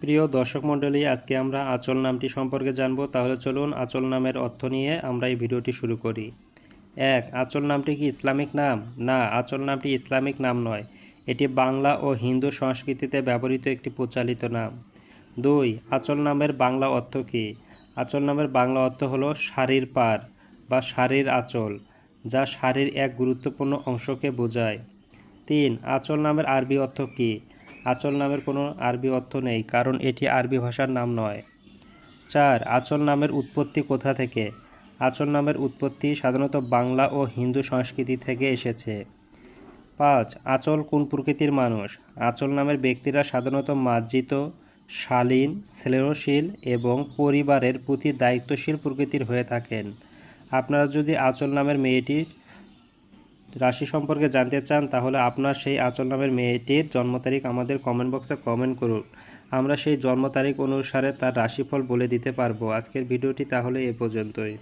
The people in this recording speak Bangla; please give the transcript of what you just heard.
প্রিয় দর্শক মণ্ডলী, আজকে আমরা আচল নামটি সম্পর্কে জানব। তাহলে চলুন আচল নামের অর্থ নিয়ে আমরা এই ভিডিওটি শুরু করি। এক, আচল নামটি কি ইসলামিক নাম? না, আচল নামটি ইসলামিক নাম নয়। এটি বাংলা ও হিন্দু সংস্কৃতিতে ব্যবহৃত একটি প্রচালিত নাম। দুই, আচল নামের বাংলা অর্থ কী? আচল নামের বাংলা অর্থ হলো শাড়ির পার বা শাড়ির আঁচল, যা শাড়ির এক গুরুত্বপূর্ণ অংশকে বোঝায়। তিন, আচল নামের আরবি অর্থ কী? আচল নামের কোনো আরবি অর্থ নেই, কারণ এটি আরবি ভাষার নাম নয়। চার, আচল নামের উৎপত্তি কোথা থেকে? আচল নামের উৎপত্তি সাধারণত বাংলা ও হিন্দু সংস্কৃতি থেকে এসেছে। পাঁচ, আচল কোন প্রকৃতির মানুষ? আচল নামের ব্যক্তিরা সাধারণত মার্জিত, শালীন স্নেহশীল এবং পরিবারের প্রতি দায়িত্বশীল প্রকৃতির হয়ে থাকেন। আপনারা যদি আচল নামের মেয়েটির রাশি সম্পর্কে জানতে চান, তাহলে আপনার সেই আচল নামের মেয়েটির জন্ম তারিখ আমাদের কমেন্ট বক্সে কমেন্ট করুন। আমরা সেই জন্ম তারিখ অনুসারে তার রাশিফল বলে দিতে পারব। আজকের ভিডিওটি তাহলে এ পর্যন্তই।